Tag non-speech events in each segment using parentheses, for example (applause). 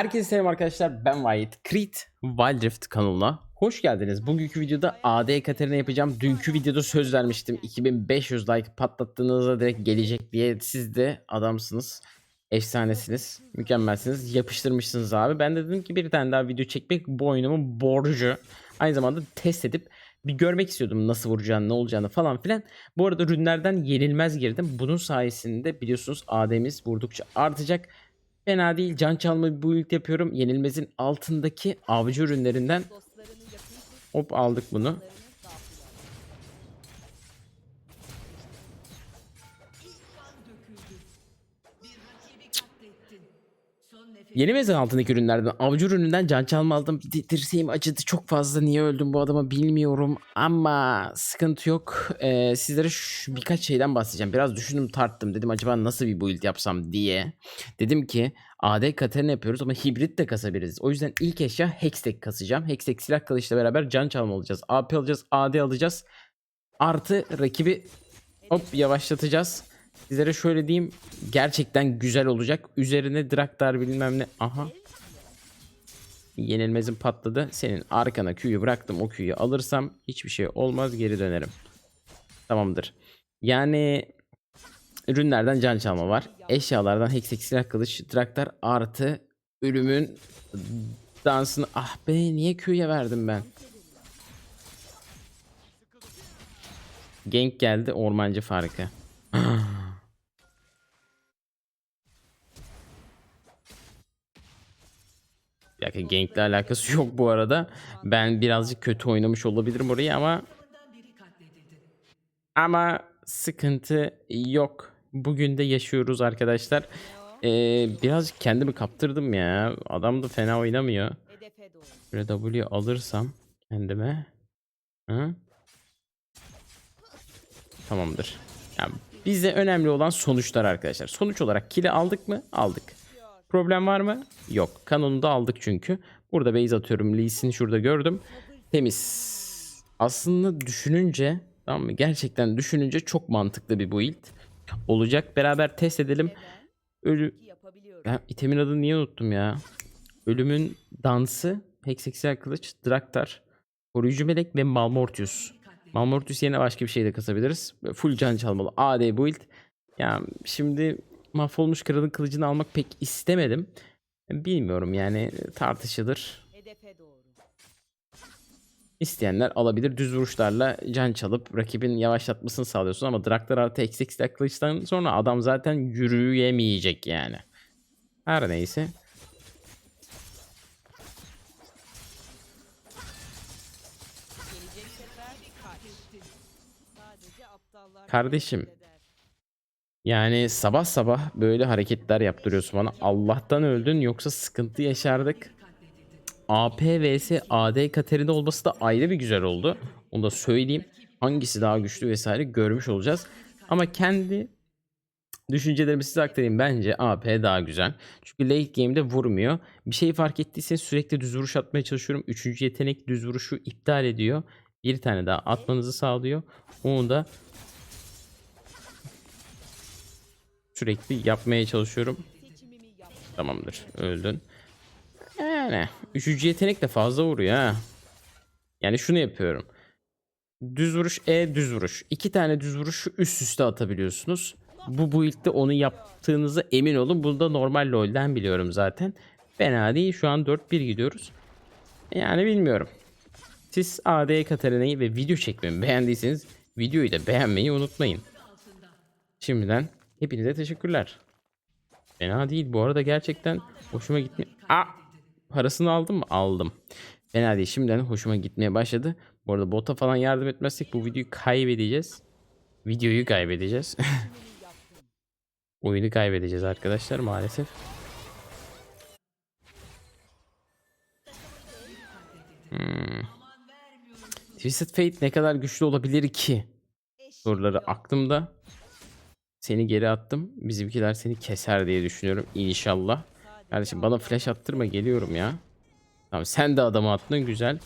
Herkese selam arkadaşlar ben Vahit. Creed Wild Rift kanalına hoş geldiniz. Bugünkü videoda AD Katerina yapacağım. Dünkü videoda söz vermiştim. 2500 like patlattığınızda direkt gelecek diye. Siz de adamsınız. Efsanesiniz. Mükemmelsiniz. Yapıştırmışsınız abi. Ben de dedim ki bir tane daha video çekmek bu oyunumun borcu. Aynı zamanda test edip bir görmek istiyordum nasıl vuracağını, ne olacağını falan filan. Bu arada ürünlerden yenilmez girdim. Bunun sayesinde biliyorsunuz AD'miz vurdukça artacak. Fena değil. Can çalma bir build yapıyorum. Yenilmezin altındaki avcı ürünlerinden hop aldık bunu. Yenilmezin altındaki ürünlerden avcı ürününden can çalma aldım. Di- Dirseğim acıdı çok fazla. Niye öldüm bu adama bilmiyorum. Ama sıkıntı yok. Ee, sizlere şu birkaç şeyden bahsedeceğim. Biraz düşündüm tarttım. Dedim acaba nasıl bir build yapsam diye. Dedim ki AD Katarina yapıyoruz ama hibrit de kasabiliriz. O yüzden ilk eşya Hextech kasacağım. Hextech silah kılıçla beraber can çalma alacağız. AP alacağız, AD alacağız. Artı rakibi hop yavaşlatacağız. Sizlere şöyle diyeyim. Gerçekten güzel olacak. Üzerine Draktar bilmem ne. Aha. Yenilmezim patladı. Senin arkana Q'yu bıraktım. O Q'yu alırsam hiçbir şey olmaz. Geri dönerim. Tamamdır. Yani ürünlerden can çalma var. Eşyalardan Hexek silah kılıç, Draktar artı ölümün dansını. Ah be niye Q'ya verdim ben? Genk geldi ormancı farkı. (gasps) Dakika Gank'le alakası (laughs) yok bu arada. Ben birazcık kötü oynamış olabilirim orayı ama ama sıkıntı yok. Bugün de yaşıyoruz arkadaşlar. Ee, birazcık kendimi kaptırdım ya. Adam da fena oynamıyor. Böyle W alırsam kendime. Hı? Tamamdır. Yani bize önemli olan sonuçlar arkadaşlar. Sonuç olarak kili aldık mı? Aldık. Problem var mı? Yok. Kanonu da aldık çünkü. Burada base atıyorum. Lee Sin şurada gördüm. Temiz. Aslında düşününce tamam mı? Gerçekten düşününce çok mantıklı bir build olacak. Beraber test edelim. Ölü ben itemin adını niye unuttum ya? Ölümün dansı, Hexeksel kılıç, Draktar, koruyucu melek ve Malmortius. Malmortius yerine başka bir şey de kasabiliriz. Full can çalmalı. AD build. Ya şimdi mahvolmuş kralın kılıcını almak pek istemedim. Bilmiyorum yani tartışılır. İsteyenler alabilir. Düz vuruşlarla can çalıp rakibin yavaşlatmasını sağlıyorsun ama Draktar artı Hexeksel kılıçtan sonra adam zaten yürüyemeyecek yani. Her neyse. Kardeşim. Yani sabah sabah böyle hareketler yaptırıyorsun bana. Allah'tan öldün yoksa sıkıntı yaşardık. AP vs AD Katerina olması da ayrı bir güzel oldu. Onu da söyleyeyim. Hangisi daha güçlü vesaire görmüş olacağız. Ama kendi düşüncelerimi size aktarayım. Bence AP daha güzel. Çünkü late game'de vurmuyor. Bir şey fark ettiyseniz sürekli düz vuruş atmaya çalışıyorum. Üçüncü yetenek düz vuruşu iptal ediyor. Bir tane daha atmanızı sağlıyor. Onu da sürekli yapmaya çalışıyorum. Tamamdır. Öldün. Yani. Üçüncü yetenek de fazla vuruyor ha. Yani şunu yapıyorum. Düz vuruş E düz vuruş. İki tane düz vuruşu üst üste atabiliyorsunuz. Bu build'de onu yaptığınıza emin olun. Bunu da normal LoL'den biliyorum zaten. Fena değil. Şu an 4-1 gidiyoruz. Yani bilmiyorum. Siz AD Katarina'yı ve video çekmemi beğendiyseniz videoyu da beğenmeyi unutmayın. Şimdiden hepinize teşekkürler. Fena değil. Bu arada gerçekten hoşuma gitme. Aa! Parasını aldım mı? Aldım. Fena değil. Şimdiden hoşuma gitmeye başladı. Bu arada bota falan yardım etmezsek bu videoyu kaybedeceğiz. Videoyu kaybedeceğiz. (laughs) Oyunu kaybedeceğiz arkadaşlar maalesef. Hmm. Twisted Fate ne kadar güçlü olabilir ki? Soruları aklımda. Seni geri attım. Bizimkiler seni keser diye düşünüyorum. İnşallah. Kardeşim bana flash attırma geliyorum ya. Tamam sen de adamı attın güzel.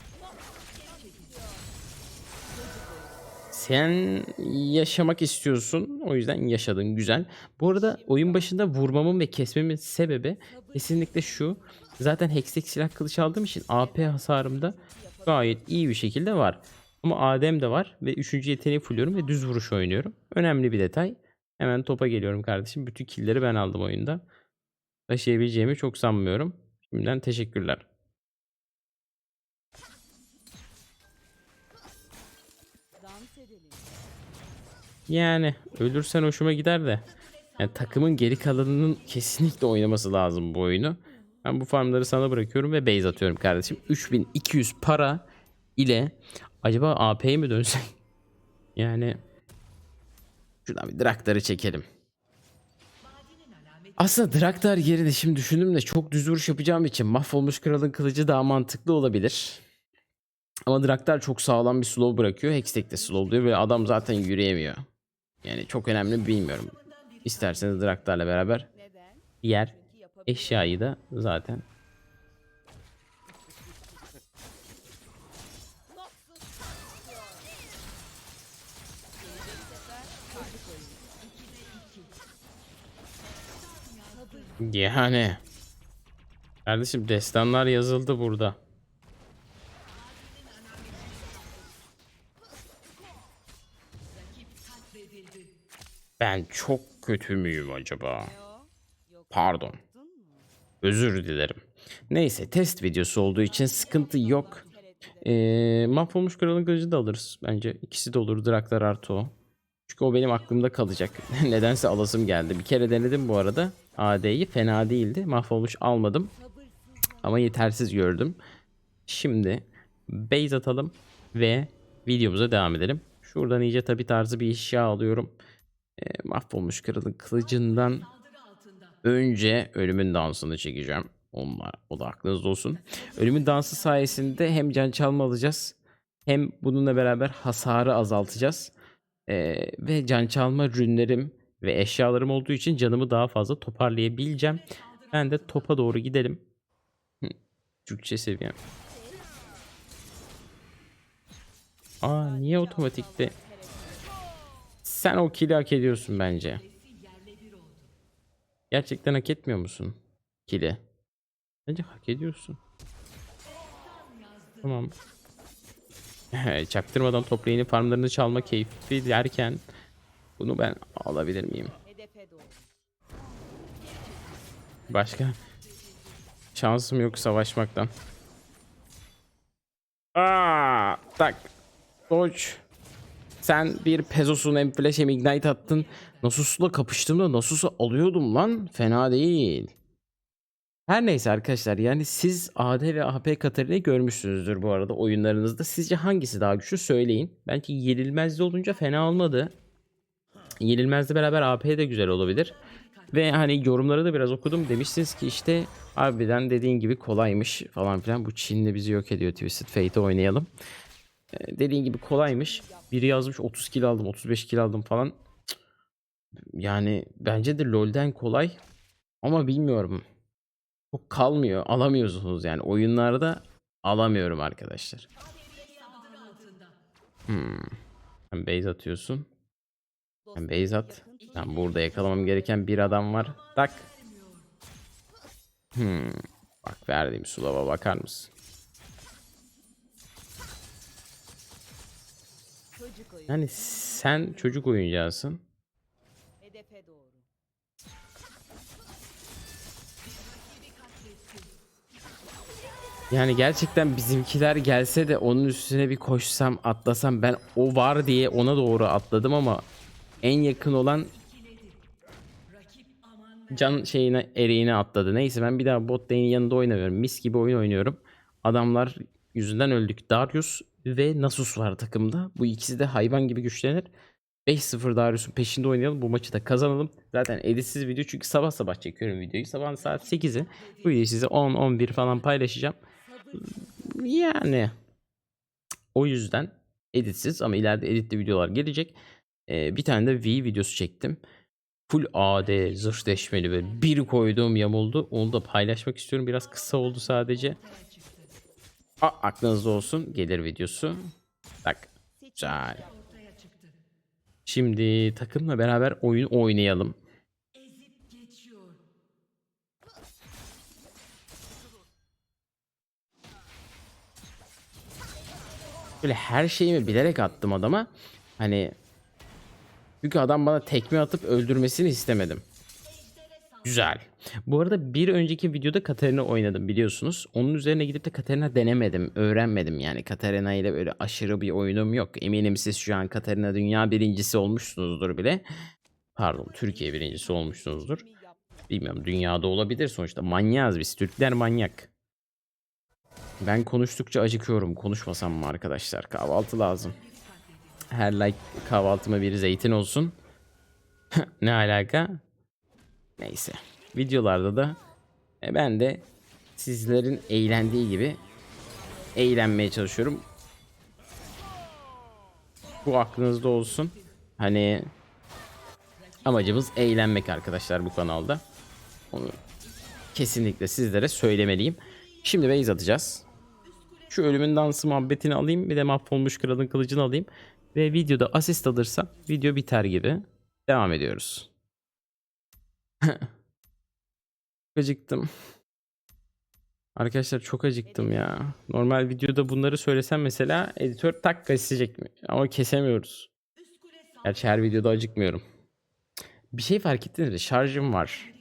sen yaşamak istiyorsun. O yüzden yaşadın güzel. Bu arada oyun başında vurmamın ve kesmemin sebebi kesinlikle şu. Zaten hextech silah kılıç aldığım için AP hasarımda gayet iyi bir şekilde var. Ama Adem de var ve 3. yeteneği fulluyorum ve düz vuruş oynuyorum. Önemli bir detay. Hemen topa geliyorum kardeşim. Bütün killleri ben aldım oyunda. Taşıyabileceğimi çok sanmıyorum. Şimdiden teşekkürler. Yani ölürsen hoşuma gider de. Yani takımın geri kalanının kesinlikle oynaması lazım bu oyunu. Ben bu farmları sana bırakıyorum ve base atıyorum kardeşim. 3200 para ile acaba AP'ye mi dönsek? (laughs) Yani şuradan bir Draktar'ı çekelim. Aslında Draktar yerine şimdi düşündüm de çok düz vuruş yapacağım için mahvolmuş kralın kılıcı daha mantıklı olabilir. Ama Draktar çok sağlam bir slow bırakıyor. Hextech de slow diyor ve adam zaten yürüyemiyor. Yani çok önemli mi bilmiyorum. İsterseniz Draktar'la beraber diğer eşyayı da zaten yani kardeşim destanlar yazıldı burada. Ben çok kötü müyüm acaba? Pardon. Özür dilerim. Neyse test videosu olduğu için sıkıntı yok. Ee, mahvolmuş kralın kılıcı da alırız. Bence ikisi de olur. Draktar artı o. Çünkü o benim aklımda kalacak. (laughs) Nedense alasım geldi. Bir kere denedim bu arada. AD'yi fena değildi. Mahvolmuş almadım. Ama yetersiz gördüm. Şimdi base atalım ve videomuza devam edelim. Şuradan iyice tabi tarzı bir eşya alıyorum. Ee, mahvolmuş kralın kılıcından önce ölümün dansını çekeceğim. Onlar, o da aklınızda olsun. Ölümün dansı sayesinde hem can çalma alacağız hem bununla beraber hasarı azaltacağız. Ee, ve can çalma rünlerim ve eşyalarım olduğu için canımı daha fazla toparlayabileceğim. Ben de topa doğru gidelim. Türkçe seviyem. Aa niye otomatikte? Sen o kili hak ediyorsun bence. Gerçekten hak etmiyor musun? Kili. Bence hak ediyorsun. Tamam. (laughs) Çaktırmadan toplayını farmlarını çalma keyfi derken bunu ben alabilir miyim? Başka şansım yok savaşmaktan. Aa, tak. Dodge. Sen bir Pezos'un hem flash hem ignite attın. Nasus'la kapıştığımda Nasus'u alıyordum lan. Fena değil. Her neyse arkadaşlar yani siz AD ve AP Katarina'yı görmüşsünüzdür bu arada oyunlarınızda. Sizce hangisi daha güçlü söyleyin. Belki yenilmezli olunca fena olmadı. Yenilmezle beraber AP de güzel olabilir. Ve hani yorumları da biraz okudum. Demişsiniz ki işte harbiden dediğin gibi kolaymış falan filan. Bu Çinli bizi yok ediyor Twisted Fate'i oynayalım. Ee, dediğin gibi kolaymış. Biri yazmış 30 kill aldım 35 kill aldım falan. Yani bence de LoL'den kolay. Ama bilmiyorum. Çok kalmıyor. Alamıyorsunuz yani. Oyunlarda alamıyorum arkadaşlar. Hmm. Base atıyorsun. Sen base at. Ben burada yakalamam gereken bir adam var. Tak. Hmm. Bak verdiğim sulava bakar mısın? Yani sen çocuk oyuncağısın. Yani gerçekten bizimkiler gelse de onun üstüne bir koşsam atlasam ben o var diye ona doğru atladım ama en yakın olan can şeyine eriğine atladı. Neyse ben bir daha bot lane'in yanında oynamıyorum. Mis gibi oyun oynuyorum. Adamlar yüzünden öldük. Darius ve Nasus var takımda. Bu ikisi de hayvan gibi güçlenir. 5-0 Darius'un peşinde oynayalım. Bu maçı da kazanalım. Zaten editsiz video çünkü sabah sabah çekiyorum videoyu. Sabah saat 8'i. Bu videoyu size 10-11 falan paylaşacağım. Yani o yüzden editsiz ama ileride editli videolar gelecek. Ee, bir tane de V videosu çektim. Full AD zırh deşmeli ve bir koyduğum yamuldu. Onu da paylaşmak istiyorum. Biraz kısa oldu sadece. A, aklınızda olsun. Gelir videosu. Tak. Güzel. Şimdi takımla beraber oyun oynayalım. Böyle her şeyimi bilerek attım adama. Hani çünkü adam bana tekme atıp öldürmesini istemedim. Güzel. Bu arada bir önceki videoda Katarina oynadım biliyorsunuz. Onun üzerine gidip de Katarina denemedim, öğrenmedim yani. Katarina ile böyle aşırı bir oyunum yok. Eminim siz şu an Katarina dünya birincisi olmuşsunuzdur bile. Pardon, Türkiye birincisi olmuşsunuzdur. Bilmiyorum dünyada olabilir sonuçta. Manyağız biz. Türkler manyak. Ben konuştukça acıkıyorum. Konuşmasam mı arkadaşlar? Kahvaltı lazım. Her like kahvaltıma bir zeytin olsun. (laughs) ne alaka? Neyse. Videolarda da e, ben de sizlerin eğlendiği gibi eğlenmeye çalışıyorum. Bu aklınızda olsun. Hani amacımız eğlenmek arkadaşlar bu kanalda. Onu kesinlikle sizlere söylemeliyim. Şimdi base atacağız. Şu ölümün dansı muhabbetini alayım. Bir de mahvolmuş kralın kılıcını alayım. Ve videoda asist alırsam video biter gibi. Devam ediyoruz. (laughs) Acıktım. Arkadaşlar çok acıktım ya. Normal videoda bunları söylesem mesela editör tak kesecek mi? Ama kesemiyoruz. Gerçi her videoda acıkmıyorum. Bir şey fark ettiniz mi? Şarjım var.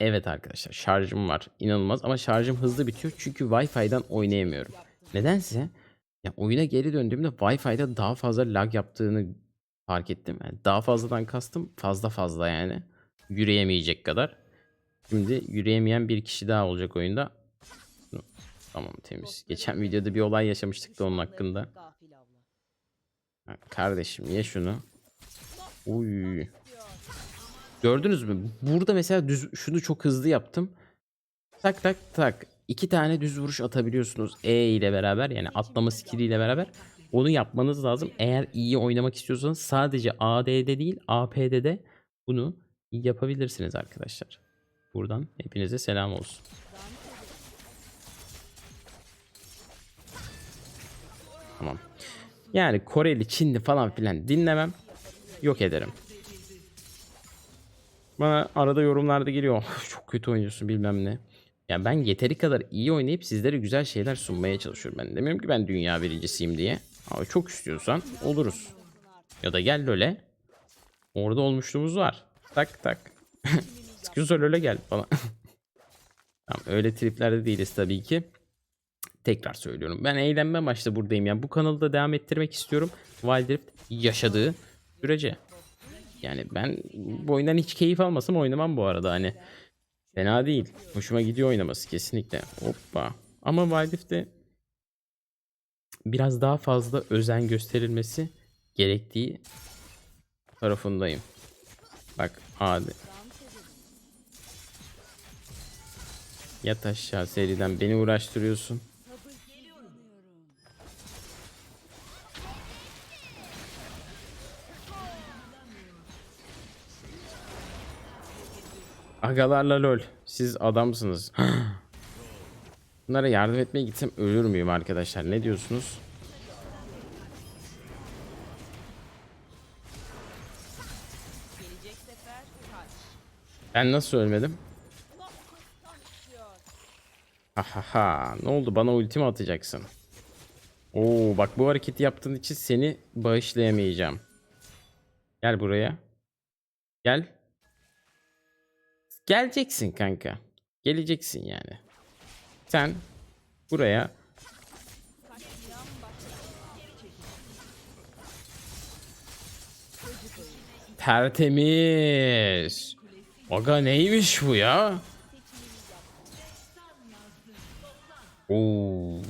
Evet arkadaşlar şarjım var. İnanılmaz ama şarjım hızlı bitiyor çünkü Wi-Fi'den oynayamıyorum. Nedense ya oyuna geri döndüğümde Wi-Fi'de daha fazla lag yaptığını fark ettim. Yani daha fazladan kastım fazla fazla yani. Yürüyemeyecek kadar. Şimdi yürüyemeyen bir kişi daha olacak oyunda. Tamam temiz. Geçen videoda bir olay yaşamıştık da onun hakkında. Ha, Kardeşim ye şunu. Uy. Gördünüz mü? Burada mesela düz şunu çok hızlı yaptım. Tak tak tak. İki tane düz vuruş atabiliyorsunuz E ile beraber yani atlama skill ile beraber. Onu yapmanız lazım. Eğer iyi oynamak istiyorsanız sadece AD'de değil AP'de de bunu yapabilirsiniz arkadaşlar. Buradan hepinize selam olsun. Tamam. Yani Koreli, Çinli falan filan dinlemem. Yok ederim. Bana arada yorumlarda geliyor. "Of, Çok kötü oynuyorsun bilmem ne. Ya ben yeteri kadar iyi oynayıp sizlere güzel şeyler sunmaya çalışıyorum. Ben demiyorum ki ben dünya birincisiyim diye. Ama çok istiyorsan oluruz. Ya da gel LoL'e. Orada olmuşluğumuz var. Tak tak. (laughs) Sıkıyorsa LoL'e gel falan. (laughs) tamam öyle triplerde değiliz tabii ki. Tekrar söylüyorum. Ben eğlenme amaçlı buradayım. Yani bu kanalı da devam ettirmek istiyorum. Wild Rift yaşadığı sürece. Yani ben bu oyundan hiç keyif almasam oynamam bu arada hani. Fena değil. Hoşuma gidiyor oynaması kesinlikle. Hoppa. Ama Wild Rift'te biraz daha fazla özen gösterilmesi gerektiği tarafındayım. Bak hadi. Yat aşağı seriden beni uğraştırıyorsun. Agalarla lol. Siz adamsınız. Bunlara yardım etmeye gitsem ölür müyüm arkadaşlar? Ne diyorsunuz? Ben nasıl ölmedim? Ha ha ha. Ne oldu? Bana ulti mi atacaksın? Oo bak bu hareketi yaptığın için seni bağışlayamayacağım. Gel buraya. Gel. Geleceksin kanka. Geleceksin yani. Sen buraya tertemiz. Aga neymiş bu ya? Oo.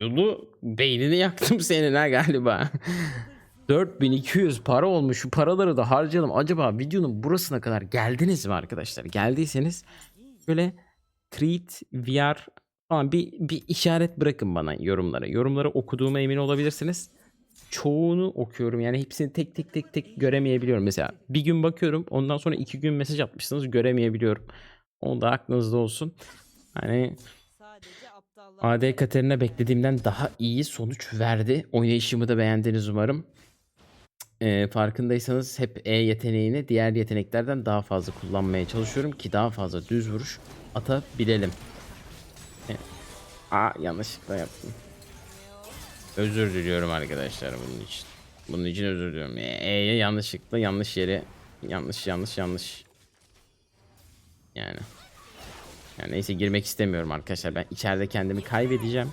Yolu beynini yaktım senin ha galiba. (laughs) 4200 para olmuş. Şu paraları da harcayalım. Acaba videonun burasına kadar geldiniz mi arkadaşlar? Geldiyseniz böyle Creed VR falan bir, bir işaret bırakın bana yorumlara. Yorumları okuduğuma emin olabilirsiniz. Çoğunu okuyorum. Yani hepsini tek tek tek tek göremeyebiliyorum. Mesela bir gün bakıyorum. Ondan sonra iki gün mesaj atmışsınız. Göremeyebiliyorum. Onu da aklınızda olsun. Hani. AD Katerina beklediğimden daha iyi sonuç verdi. Oynayışımı da beğendiniz umarım. E, farkındaysanız hep E yeteneğini diğer yeteneklerden daha fazla kullanmaya çalışıyorum ki daha fazla düz vuruş atabilelim. E, aa yanlışlıkla yaptım. Özür diliyorum arkadaşlar bunun için. Bunun için özür diliyorum. E, E'ye yanlışlıkla yanlış yere yanlış yanlış yanlış. Yani. Yani neyse girmek istemiyorum arkadaşlar. Ben içeride kendimi kaybedeceğim.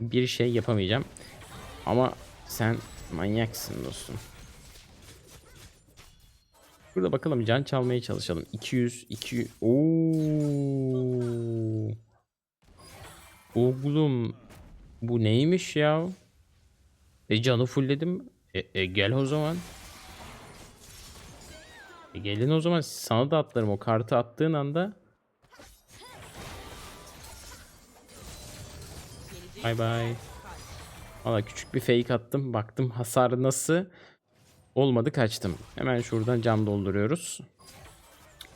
Bir şey yapamayacağım. Ama sen manyaksın dostum. Şurada bakalım can çalmaya çalışalım. 200 200 Oo. Oğlum bu neymiş ya? E canı fullledim. E, e gel o zaman. E gelin o zaman sana da atlarım o kartı attığın anda. Bay bay. Valla küçük bir fake attım. Baktım hasar nasıl. Olmadı kaçtım. Hemen şuradan cam dolduruyoruz.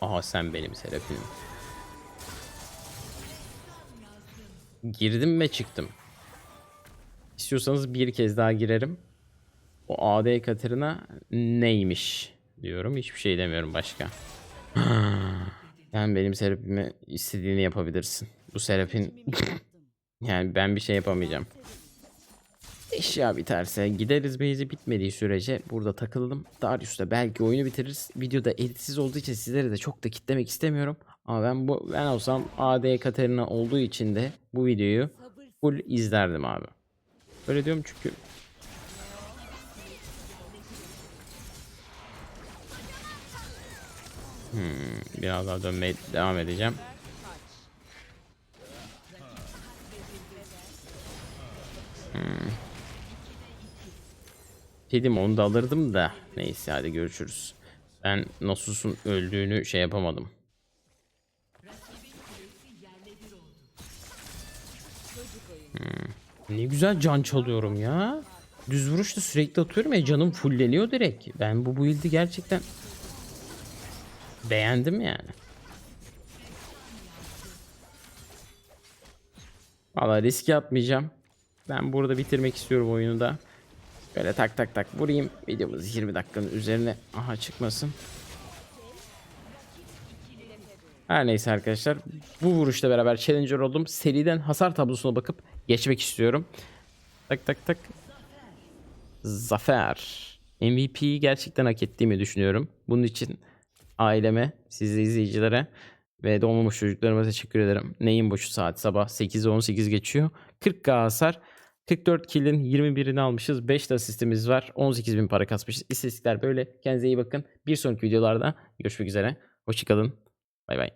Aha sen benim serafinim. Girdim ve çıktım. İstiyorsanız bir kez daha girerim. O AD Katarina neymiş diyorum. Hiçbir şey demiyorum başka. (gasps) Yani benim serapime istediğini yapabilirsin. Bu serapin yani ben bir şey yapamayacağım. Eşya biterse gideriz base'i bitmediği sürece burada takılalım. Darius'ta belki oyunu bitiririz. Videoda editsiz olduğu için sizlere de çok da kitlemek istemiyorum. Ama ben bu ben olsam AD Katarina olduğu için de bu videoyu full izlerdim abi. Öyle diyorum çünkü Hmm, biraz daha dönmeye devam edeceğim. Hmm. Dedim onu da alırdım da. Neyse hadi görüşürüz. Ben Nasus'un öldüğünü şey yapamadım. Hmm. Ne güzel can çalıyorum ya. Düz vuruşta sürekli atıyorum ya canım fulleniyor direkt. Ben bu build'i gerçekten beğendim yani. Valla riske atmayacağım. Ben burada bitirmek istiyorum oyunu da. Böyle tak tak tak vurayım. Videomuz 20 dakikanın üzerine. Aha çıkmasın. Her neyse arkadaşlar. Bu vuruşla beraber Challenger oldum. Seriden hasar tablosuna bakıp geçmek istiyorum. Tak tak tak. Zafer. MVP'yi gerçekten hak ettiğimi düşünüyorum. Bunun için aileme, size izleyicilere ve doğmamış çocuklarıma teşekkür ederim. Neyin boşu saat sabah 8'e 18 geçiyor. 40k hasar. 44 kill'in 21'ini almışız. 5 de asistimiz var. 18 bin para kasmışız. İstatistikler böyle. Kendinize iyi bakın. Bir sonraki videolarda görüşmek üzere. Hoşçakalın. Bay bay.